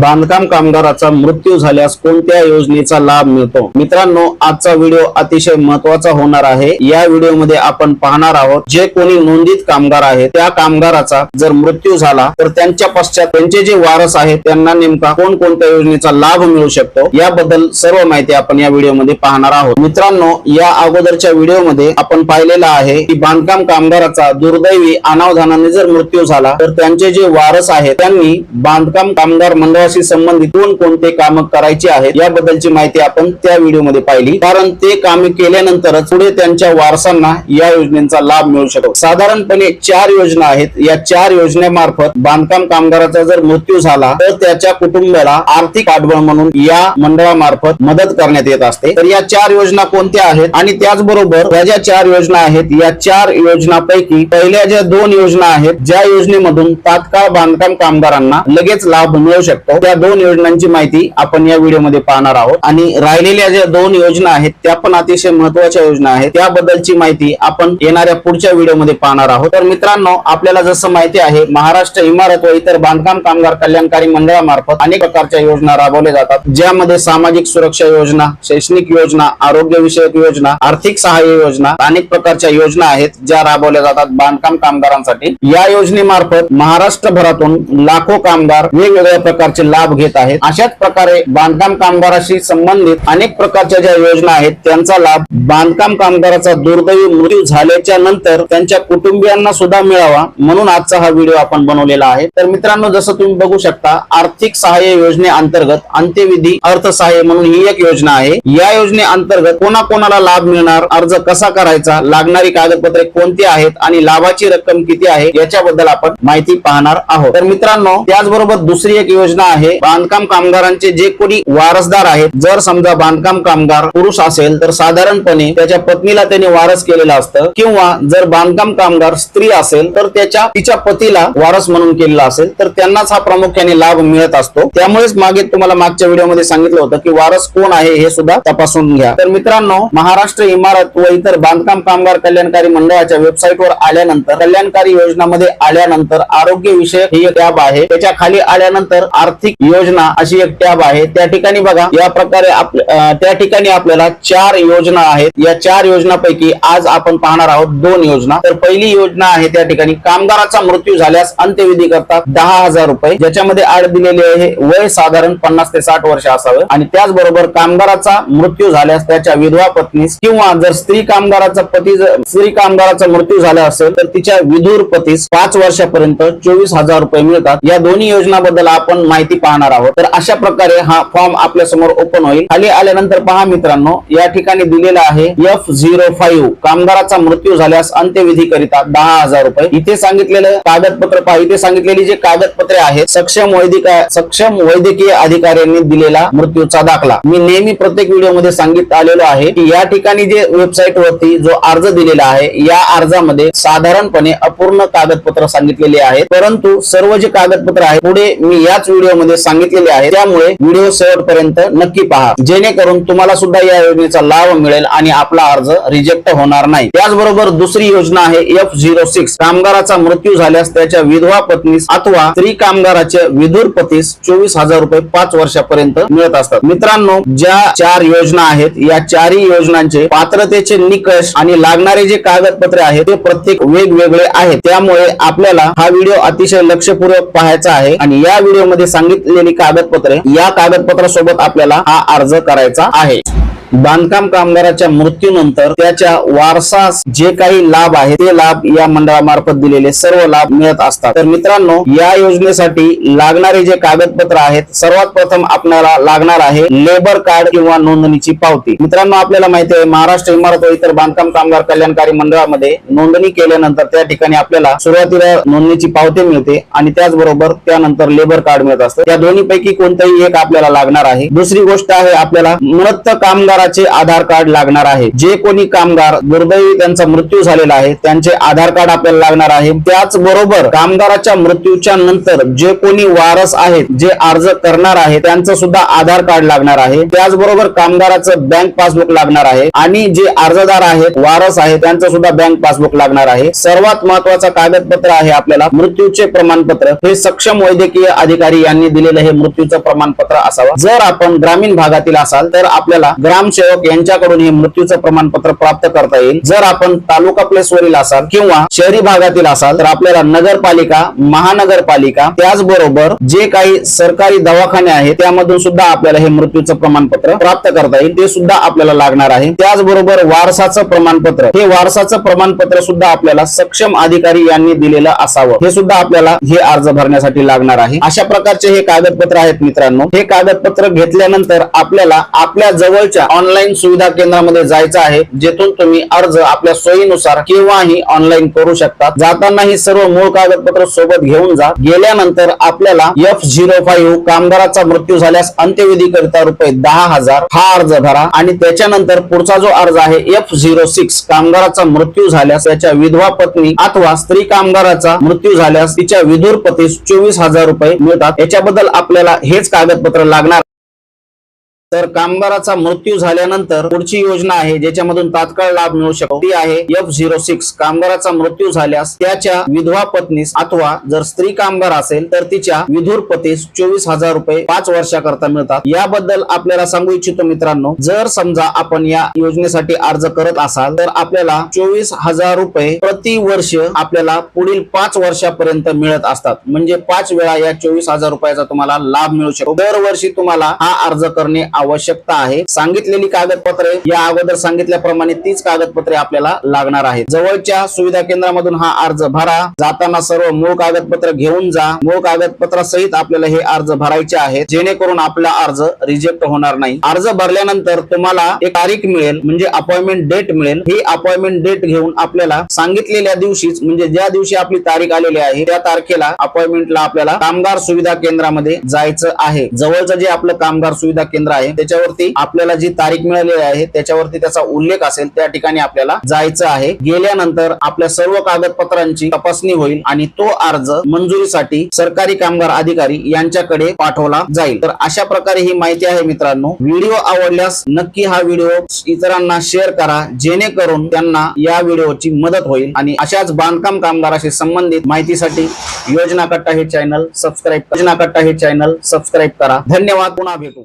बांधकाम कामगाराचा मृत्यू झाल्यास कोणत्या योजनेचा लाभ मिळतो? मित्रांनो आजचा व्हिडिओ अतिशय महत्त्वाचा होणार आहे. या व्हिडिओमध्ये आपण पाहणार आहोत जे कोणी नोंदीत कामगार आहेत त्या कामगाराचा जर मृत्यू झाला तर त्यांच्या पश्चात त्यांचे जे वारस आहेत त्यांना नेमका कोणकोणत्या योजनेचा लाभ मिळू शकतो? याबद्दल सर्व माहिती आपण या व्हिडिओमध्ये पाहणार आहोत. मित्रांनो या अगोदरच्या व्हिडिओमध्ये आपण पाहिलेला आहे की बांधकाम कामगाराचा दुर्दैवी अनावधानाने जर मृत्यू झाला तर त्यांचे जे वारस आहेत त्यांनी बांधकाम कामगार मंडळ संबंधित कोण कोणते काम करायचे आहेत याबद्दलची माहिती आपण त्या व्हिडिओमध्ये पाहिली. कारण ते कामे केल्यानंतरच पुढे त्यांच्या वारसांना या योजनेचा लाभ मिळू शकतो. साधारणपणे चार योजना आहेत. या चार योजनेमार्फत बांधकाम कामगाराचा जर मृत्यू झाला तर त्याच्या कुटुंबाला आर्थिक पाठबळ म्हणून या मंडळामार्फत मदत करण्यात येत असते. तर या चार योजना कोणत्या आहेत? आणि त्याचबरोबर या ज्या चार योजना आहेत या चार योजनापैकी पहिल्या ज्या दोन योजना आहेत ज्या योजनेमधून तात्काळ बांधकाम कामगारांना लगेच लाभ मिळू शकतो. त्या दोन योजनांची माहिती आपण या व्हिडिओमध्ये पाहणार आहोत. आणि राहिलेल्या ज्या दोन योजना आहेत त्या पण अतिशय महत्त्वाच्या योजना आहेत. त्याबद्दलची माहिती आपण येणाऱ्या पुढच्या व्हिडिओमध्ये पाहणार आहोत. तर मित्रांनो आपल्याला जसं माहिती आहे महाराष्ट्र इमारत व इतर बांधकाम कामगार कल्याणकारी मंडळामार्फत अनेक प्रकारच्या योजना राबवल्या जातात. ज्यामध्ये सामाजिक सुरक्षा योजना शैक्षणिक योजना आरोग्य विषयक योजना आर्थिक सहाय्य योजना अनेक प्रकारच्या योजना आहेत ज्या राबवल्या जातात बांधकाम कामगारांसाठी. या योजनेमार्फत महाराष्ट्रभरातून लाखो कामगार वेगवेगळ्या प्रकारचे लाभ घेत आहेत. अशाच प्रकारे बांधकाम कामगाराशी संबंधित अनेक प्रकारच्या ज्या योजना आहेत त्यांचा लाभ बांधकाम कामगाराचा दुर्दैवी मृत्यू झाल्याच्यानंतर त्यांच्या कुटुंबियांना सुद्धा मिळावा म्हणून आजचा हा व्हिडिओ आपण बनवलेला आहे. तर मित्रांनो जसं तुम्ही बघू शकता आर्थिक सहाय्य योजनेअंतर्गत अंत्यविधी अर्थसहाय्य म्हणून ही एक योजना आहे. या योजनेअंतर्गत कोणाकोणाला लाभ मिळणार अर्ज कसा करायचा लागणारी कागदपत्रे कोणती आहेत आणि लाभाची रक्कम किती आहे याच्याबद्दल आपण माहिती पाहणार आहोत. तर मित्रांनो त्याचबरोबर दुसरी एक योजना आहे. बांधकाम कामगारांचे जे कोणी वारसदार आहेत जर समजा बांधकाम कामगार पुरुष असेल तर साधारणपणे त्याच्या पत्नीला त्याने वारस केलेलं असतं. किंवा जर बांधकाम कामगार स्त्री असेल तर त्याच्या तिच्या पतीला वारस म्हणून केलेला असेल तर त्यांनाच हा प्रामुख्याने लाभ मिळत असतो. त्यामुळेच मागे तुम्हाला मागच्या व्हिडिओमध्ये सांगितलं होतं की वारस कोण आहे हे सुद्धा तपासून घ्या. तर मित्रांनो महाराष्ट्र इमारत व इतर बांधकाम कामगार कल्याणकारी मंडळाच्या वेबसाईटवर आल्यानंतर कल्याणकारी योजनामध्ये आल्यानंतर आरोग्य विषयक ही एक टॅब आहे. त्याच्याखाली आल्यानंतर आर्थिक योजना अशी एक टॅब आहे. त्या ठिकाणी बघा या प्रकारे त्या ठिकाणी आपल्याला चार योजना आहेत. या चार योजनापैकी आज आपण पाहणार आहोत दोन योजना. तर पहिली योजना आहे त्या ठिकाणी कामगाराचा मृत्यू झाल्यास अंत्यविधी करता दहा हजार रुपये. ज्याच्यामध्ये आड दिलेले आहे वय साधारण पन्नास ते साठ वर्ष असावं. आणि त्याचबरोबर कामगाराचा मृत्यू झाल्यास त्याच्या विधवा पत्नीस किंवा जर स्त्री कामगाराचा पती जर- स्त्री कामगाराचा मृत्यू झाला असेल तर तिच्या विधूर पतीस पाच वर्षापर्यंत चोवीस हजार रुपये मिळतात. या दोन्ही योजनाबद्दल आपण माहिती पाहणार आहोत. तर अशा प्रकारे हा फॉर्म आपल्यासमोर ओपन होईल. खाली आल्यानंतर पहा मित्रांनो या ठिकाणी दिलेला आहे एफ झिरो फाईव्ह कामगाराचा मृत्यू झाल्यास अंत्यविधी करिता दहा हजार रुपये. इथे सांगितलेलं कागदपत्र पहा. इथे सांगितलेली जे कागदपत्रे आहेत सक्षम वैदिक सक्षम वैद्यकीय अधिकाऱ्यांनी दिलेला मृत्यूचा दाखला. मी नेहमी प्रत्येक व्हिडिओमध्ये सांगित आलेलो आहे की या ठिकाणी जे वेबसाईट वरती जो अर्ज दिलेला आहे या अर्जामध्ये साधारणपणे अपूर्ण कागदपत्र सांगितलेले आहेत. परंतु सर्व जे कागदपत्र आहे पुढे मी याच व्हिडिओमध्ये सांगितलेले आहे. त्यामुळे व्हिडिओ शेवटपर्यंत नक्की पहा. जेणेकरून तुम्हाला सुद्धा या योजनेचा लाभ मिळेल आणि आपला अर्ज रिजेक्ट होणार नाही. त्याचबरोबर दुसरी योजना आहे एफ झिरो सिक्स कामगाराचा मृत्यू झाल्यास त्याच्या विधवा पत्नीस अथवा स्त्री कामगाराच्या विधुर पतीस चोवीस हजार रुपये पाच वर्षापर्यंत मिळत असतात. मित्रांनो ज्या चार योजना आहेत या चारही योजनांचे पात्रतेचे निकष आणि लागणारे जे कागदपत्रे आहेत ते प्रत्येक वेगवेगळे आहेत. त्यामुळे आपल्याला हा व्हिडिओ अतिशय लक्षपूर्वक पाहायचा आहे आणि या व्हिडिओमध्ये सांगितलेली कागदपत्रे या कागदपत्रासोबत आपल्याला हा अर्ज करायचा आहे. बांधकाम कामगाराच्या मृत्यूनंतर त्याच्या वारसास जे काही लाभ आहे ते लाभ या मंडळामार्फत दिलेले सर्व लाभ मिळत असतात. तर मित्रांनो या योजनेसाठी लागणारे जे कागदपत्र आहेत सर्वात प्रथम आपल्याला लागणार आहे लेबर कार्ड किंवा नोंदणीची पावती. मित्रांनो आपल्याला माहिती आहे महाराष्ट्र इमारत व इतर बांधकाम कामगार कल्याणकारी मंडळामध्ये नोंदणी केल्यानंतर त्या ठिकाणी आपल्याला सुरुवातीला नोंदणीची पावती मिळते आणि त्याचबरोबर त्यानंतर लेबर कार्ड मिळत असतं. त्या दोन्ही पैकी कोणतंही एक आपल्याला लागणार आहे. दुसरी गोष्ट आहे आपल्याला मृत कामगार कामगाराचे आधार कार्ड लागणार आहे. जे कोणी कामगार दुर्दैवी त्यांचा मृत्यू झालेला आहे त्यांचे आधार कार्ड आपल्याला लागणार आहे. त्याचबरोबर कामगाराच्या मृत्यूच्या नंतर जे कोणी वारस आहेत जे अर्ज करणार आहे त्यांचं सुद्धा आधार कार्ड लागणार आहे. त्याचबरोबर कामगाराचं बँक पासबुक लागणार आहे. आणि जे अर्जदार आहेत वारस आहे त्यांचं सुद्धा बँक पासबुक लागणार आहे. सर्वात महत्त्वाचा कागदपत्र आहे आपल्याला मृत्यूचे प्रमाणपत्र. हे सक्षम वैद्यकीय अधिकारी यांनी दिलेलं हे मृत्यूचं प्रमाणपत्र असावं. जर आपण ग्रामीण भागातील असाल तर आपल्याला ग्राम ग्रामसेवक यांच्याकडून हे मृत्यूचं प्रमाणपत्र प्राप्त करता येईल. जर आपण तालुका प्लेसवरील असाल किंवा शहरी भागातील असाल तर आपल्याला नगरपालिका महानगरपालिका त्याचबरोबर जे काही सरकारी दवाखाने आहेत त्यामधून सुद्धा आपल्याला हे मृत्यूचं प्रमाणपत्र प्राप्त करता येईल. ते सुद्धा आपल्याला लागणार आहे. त्याचबरोबर वारसाचं प्रमाणपत्र हे वारसाचं प्रमाणपत्र सुद्धा आपल्याला सक्षम अधिकारी यांनी दिलेलं असावं. हे सुद्धा आपल्याला हे अर्ज भरण्यासाठी लागणार आहे. अशा प्रकारचे हे कागदपत्र आहेत मित्रांनो. हे कागदपत्र घेतल्यानंतर आपल्याला आपल्या जवळच्या ऑनलाईन सुविधा केंद्रामध्ये जायचं आहे जेथून तुम्ही अर्ज आपल्या सोयीनुसार केव्हाही ऑनलाईन करू शकता. जाताना ही सर्व मूळ कागदपत्र सोबत घेऊन जा. गेल्यानंतर आपल्याला एफ झिरो फाईव्ह कामगाराचा मृत्यू झाल्यास अंत्यविधी करिता रुपये दहा हजार हा अर्ज भरा. आणि त्याच्यानंतर पुढचा जो अर्ज आहे एफ झिरो सिक्स कामगाराचा मृत्यू झाल्यास त्याच्या विधवा पत्नी अथवा स्त्री कामगाराचा मृत्यू झाल्यास तिच्या विधुर पतीस चोवीस हजार रुपये मिळतात. याच्याबद्दल आपल्याला हेच कागदपत्र लागणार तर कामगाराचा मृत्यू झाल्यानंतर पुढची योजना आहे ज्याच्यामधून तात्काळ लाभ मिळू शकतो. ती आहे एफ झिरो सिक्स कामगाराचा मृत्यू झाल्यास त्याच्या विधवा पत्नीस अथवा जर स्त्री कामगार असेल तर तिच्या विधुर पतीस चोवीस हजार रुपये पाच वर्षाकरता मिळतात. याबद्दल आपल्याला सांगू इच्छितो मित्रांनो जर समजा आपण या योजनेसाठी अर्ज करत असाल तर आपल्याला चोवीस हजार रुपये प्रति वर्ष आपल्याला पुढील पाच वर्षापर्यंत मिळत असतात. म्हणजे पाच वेळा या चोवीस हजार रुपयाचा तुम्हाला लाभ मिळू शकतो. दरवर्षी तुम्हाला हा अर्ज करणे आवश्यकता आहे. सांगितलेली कागदपत्रे या अगोदर सांगितल्याप्रमाणे तीच कागदपत्रे आपल्याला लागणार आहेत. जवळच्या सुविधा केंद्रामधून हा अर्ज भरा. जाताना सर्व मूळ कागदपत्र घेऊन जा. मूळ कागदपत्रासहित आपल्याला हे अर्ज भरायचे आहेत. जेणेकरून आपला अर्ज रिजेक्ट होणार नाही. अर्ज भरल्यानंतर तुम्हाला एक तारीख मिळेल म्हणजे अपॉइंटमेंट डेट मिळेल. ही अपॉइंटमेंट डेट घेऊन आपल्याला सांगितलेल्या दिवशीच म्हणजे ज्या दिवशी आपली तारीख आलेली आहे त्या तारखेला अपॉइंटमेंटला आपल्याला कामगार सुविधा केंद्रामध्ये जायचं आहे. जवळचं जे आपलं कामगार सुविधा केंद्र आहे आहे. त्याच्यावरती आपल्याला जी तारीख मिळालेली आहे त्याच्यावरती त्याचा उल्लेख असेल त्या ठिकाणी आपल्याला जायचं आहे. गेल्यानंतर आपल्या सर्व कागदपत्रांची तपासणी होईल आणि तो अर्ज मंजुरीसाठी सरकारी कामगार अधिकारी यांच्याकडे पाठवला जाईल. तर अशा प्रकारे ही माहिती आहे मित्रांनो. व्हिडिओ आवडल्यास नक्की हा व्हिडिओ इतरांना शेअर करा जेणेकरून त्यांना या व्हिडिओची मदत होईल आणि अशाच बांधकाम कामगाराशी संबंधित माहितीसाठी योजना कट्टा हे चॅनल सबस्क्राईब योजना कट्टा हे चॅनल सबस्क्राईब करा. धन्यवाद. पुन्हा भेटू.